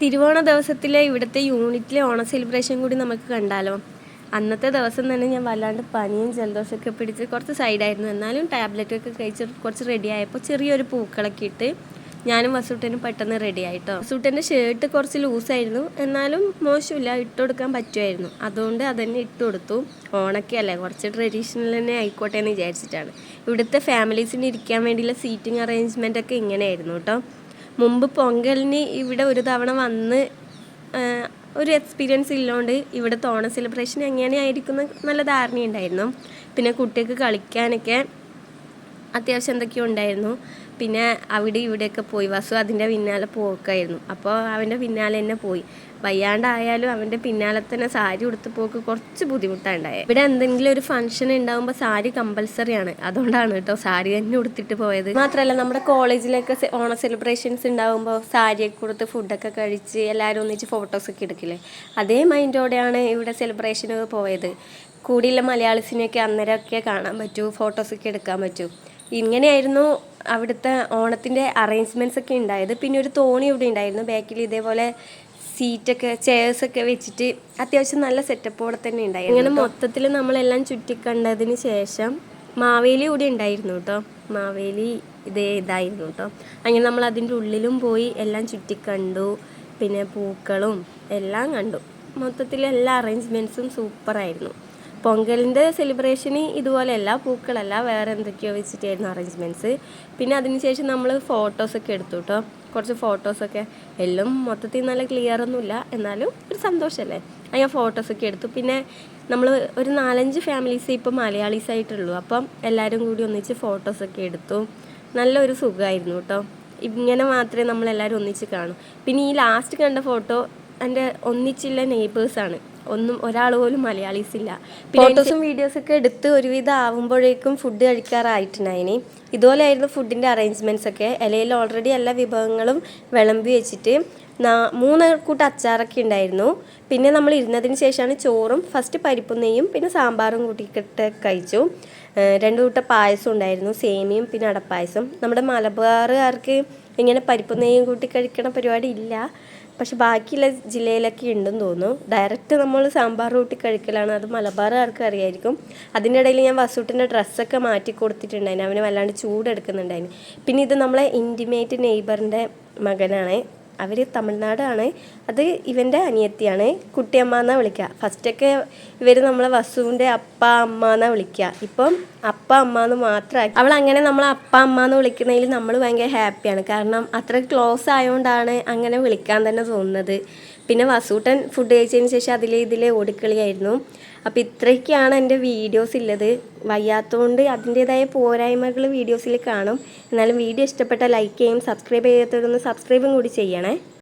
തിരുവോണ ദിവസത്തിലെ ഇവിടുത്തെ യൂണിറ്റിലെ ഓണ സെലിബ്രേഷൻ കൂടി നമുക്ക് കണ്ടാലോ? അന്നത്തെ ദിവസം തന്നെ ഞാൻ വല്ലാണ്ട് പനിയും ജലദോഷമൊക്കെ പിടിച്ച് കുറച്ച് സൈഡായിരുന്നു എന്നാലും ടാബ്ലറ്റൊക്കെ കഴിച്ച് കുറച്ച് റെഡി ആയപ്പോൾ ചെറിയൊരു പൂക്കളൊക്കെ ഇട്ട് ഞാനും വസൂട്ടനും പെട്ടെന്ന് റെഡി ആയിട്ടോ. വസൂട്ടന്റെ ഷർട്ട് കുറച്ച് ലൂസായിരുന്നു എന്നാലും മോശമില്ല ഇട്ട് കൊടുക്കാൻ പറ്റുമായിരുന്നു. അതുകൊണ്ട് അതന്നെ ഇട്ട് കൊടുത്തു. ഓണൊക്കെ അല്ലേ? കുറച്ച് ട്രഡീഷണൽ തന്നെ ആയിക്കോട്ടെ എന്ന് വിചാരിച്ചിട്ടാണ്. ഇവിടുത്തെ ഫാമിലീസിന് ഇരിക്കാൻ വേണ്ടിയുള്ള സീറ്റിംഗ് അറേഞ്ച്മെന്റ് ഒക്കെ ഇങ്ങനെയായിരുന്നു കേട്ടോ. മുമ്പ് പൊങ്കലിന് ഇവിടെ ഒരു തവണ വന്ന് ഒരു എക്സ്പീരിയൻസ് ഇല്ലാണ്ട് ഇവിടെ തോണ സെലിബ്രേഷൻ എങ്ങനെയായിരിക്കും നല്ല ധാരണയുണ്ടായിരുന്നു. പിന്നെ കുട്ടികൾക്ക് കളിക്കാനൊക്കെ അത്യാവശ്യം എന്തൊക്കെയോ ഉണ്ടായിരുന്നു. പിന്നെ അവിടെ ഇവിടെയൊക്കെ പോയി. വസു അതിന്റെ പിന്നാലെ പോക്കായിരുന്നു. അപ്പോൾ അവന്റെ പിന്നാലെ തന്നെ പോയി. വയ്യാണ്ടായാലും അവന്റെ പിന്നാലെ തന്നെ സാരി ഉടുത്ത് പോക്ക് കുറച്ച് ബുദ്ധിമുട്ടുണ്ടായത് ഇവിടെ എന്തെങ്കിലും ഒരു ഫംഗ്ഷൻ ഉണ്ടാകുമ്പോൾ സാരി കമ്പൽസറി ആണ്. അതുകൊണ്ടാണ് കേട്ടോ സാരി തന്നെ ഉടുത്തിട്ട് പോയത്. മാത്രമല്ല നമ്മുടെ കോളേജിലൊക്കെ ഓണ സെലിബ്രേഷൻസ് ഉണ്ടാകുമ്പോൾ സാരിയൊക്കെ കൊടുത്ത് ഫുഡൊക്കെ കഴിച്ച് എല്ലാവരും ഒന്നിച്ച് ഫോട്ടോസൊക്കെ എടുക്കില്ലേ? അതേ മൈൻഡോടെയാണ് ഇവിടെ സെലിബ്രേഷനൊക്കെ പോയത്. കൂടിയുള്ള മലയാളിസിനെയൊക്കെ അന്നേരമൊക്കെ കാണാൻ പറ്റൂ ഫോട്ടോസൊക്കെ എടുക്കാൻ പറ്റൂ. ഇങ്ങനെയായിരുന്നു അവിടുത്തെ ഓണത്തിന്റെ അറേഞ്ച്മെന്റ്സ് ഒക്കെ ഉണ്ടായത്. പിന്നെ ഒരു തോണി ഇവിടെ ഉണ്ടായിരുന്നു. ബാക്കിൽ ഇതേപോലെ സീറ്റൊക്കെ ചെയർസൊക്കെ വെച്ചിട്ട് അത്യാവശ്യം നല്ല സെറ്റപ്പോടെ തന്നെ ഉണ്ടായിരുന്നു അങ്ങനെ മൊത്തത്തിൽ നമ്മളെല്ലാം ചുറ്റിക്കണ്ടതിന് ശേഷം മാവേലി കൂടി ഉണ്ടായിരുന്നു കേട്ടോ. മാവേലി ഇതേ ഇതായിരുന്നു കേട്ടോ. അങ്ങനെ നമ്മൾ അതിന്റെ ഉള്ളിലും പോയി എല്ലാം ചുറ്റിക്കണ്ടു. പിന്നെ പൂക്കളും എല്ലാം കണ്ടു. മൊത്തത്തിൽ എല്ലാ അറേഞ്ച്മെന്റ്സും സൂപ്പറായിരുന്നു പൊങ്കലിന്റെ സെലിബ്രേഷന് ഇതുപോലെയല്ല പൂക്കളല്ല വേറെ എന്തൊക്കെയോ വെച്ചിട്ടായിരുന്നു അറേഞ്ച്മെന്റ്സ് പിന്നെ അതിനുശേഷം നമ്മൾ ഫോട്ടോസൊക്കെ എടുത്തു കേട്ടോ കുറച്ച് ഫോട്ടോസൊക്കെ എല്ലാം മൊത്തത്തിൽ നല്ല ക്ലിയർ ഒന്നുമില്ല. എന്നാലും ഒരു സന്തോഷമല്ലേ? അങ്ങനെ ഫോട്ടോസൊക്കെ എടുത്തു. പിന്നെ നമ്മൾ ഒരു നാലഞ്ച് ഫാമിലീസ് ഇപ്പോൾ മലയാളീസ് ആയിട്ടുള്ളൂ. അപ്പം എല്ലാവരും കൂടി ഒന്നിച്ച് ഫോട്ടോസൊക്കെ എടുത്തു. നല്ലൊരു സുഖമായിരുന്നു കേട്ടോ ഇങ്ങനെ മാത്രമേ നമ്മളെല്ലാവരും ഒന്നിച്ച് കാണൂ. പിന്നെ ഈ ലാസ്റ്റ് കണ്ട ഫോട്ടോ എന്റെ ഒന്നിച്ചുള്ള നെയ്ബേഴ്സാണ് ഒന്നും ഒരാൾ പോലും മലയാളീസ് ഇല്ല ഫോട്ടോസും വീഡിയോസും ഒക്കെ എടുത്ത് ഒരുവിധം ആവുമ്പോഴേക്കും ഫുഡ് കഴിക്കാറായിട്ടുണ്ടായിനി ഇതുപോലെയായിരുന്നു ഫുഡിന്റെ അറേഞ്ച്മെന്റ്സ് ഒക്കെ. ഇലയിൽ ഓൾറെഡി എല്ലാ വിഭവങ്ങളും വിളമ്പി വെച്ചിട്ട് മൂന്ന് കൂട്ട് അച്ചാറൊക്കെ ഉണ്ടായിരുന്നു. പിന്നെ നമ്മൾ ഇരുന്നതിന് ശേഷമാണ് ചോറും ഫസ്റ്റ് പരിപ്പും നെയ്യും പിന്നെ സാമ്പാറും കൂട്ടിക്കിട്ട് കഴിച്ചു. രണ്ട് കൂട്ട പായസം ഉണ്ടായിരുന്നു. സേമിയും പിന്നെ അടപ്പായസം. നമ്മുടെ മലബാറുകാർക്ക് ഇങ്ങനെ പരിപ്പും നെയ്യും കൂട്ടി കഴിക്കണ പരിപാടി ഇല്ല. പക്ഷെ ബാക്കിയുള്ള ജില്ലയിലൊക്കെ ഉണ്ടെന്ന് തോന്നുന്നു. ഡയറക്റ്റ് നമ്മൾ സാമ്പാർ കൂട്ടി കഴിക്കലാണ്. അത് മലബാറുകാർക്ക് അറിയായിരിക്കും. അതിന്റെ ഇടയിൽ ഞാൻ വസൂട്ടിന്റെ ഡ്രസ്സൊക്കെ മാറ്റി കൊടുത്തിട്ടുണ്ടായിരുന്നു. അവന് വല്ലാണ്ട് ചൂടെടുക്കുന്നുണ്ടായിരുന്നു. പിന്നെ ഇത് നമ്മളെ ഇന്റിമേറ്റ് നെയ്ബറിന്റെ മകനാണ്. അവർ തമിഴ്നാടാണ്. അത് ഇവന്റെ അനിയത്തിയാണ്. കുട്ടിയമ്മ എന്നാണ് വിളിക്കുക ഫസ്റ്റൊക്കെ ഇവർ നമ്മളെ വസുവിന്റെ അപ്പ അമ്മ എന്നാണ് വിളിക്കുക ഇപ്പം അപ്പ അമ്മ എന്ന് മാത്രമാക്കി അവൾ അങ്ങനെ നമ്മളെ അപ്പ അമ്മ എന്ന് വിളിക്കുന്നതിൽ നമ്മൾ ഭയങ്കര ഹാപ്പിയാണ്. കാരണം അത്ര ക്ലോസ് ആയതുകൊണ്ടാണ് അങ്ങനെ വിളിക്കാൻ തന്നെ തോന്നുന്നത്. പിന്നെ വസൂട്ടൻ ഫുഡ് കഴിച്ചതിന് ശേഷം അതിലെ ഇതിലെ ഓടിക്കളിയായിരുന്നു. അപ്പം ഇത്രയ്ക്കാണ് എന്റെ വീഡിയോസ് ഉള്ളത് വയ്യാത്തതുകൊണ്ട് അതിന്റേതായ പോരായ്മകൾ വീഡിയോസിൽ കാണും. എന്നാലും വീഡിയോ ഇഷ്ടപ്പെട്ട ലൈക്ക് ചെയ്യും സബ്സ്ക്രൈബ് ചെയ്യാത്തവരൊന്ന് സബ്സ്ക്രൈബും കൂടി ചെയ്യണേ.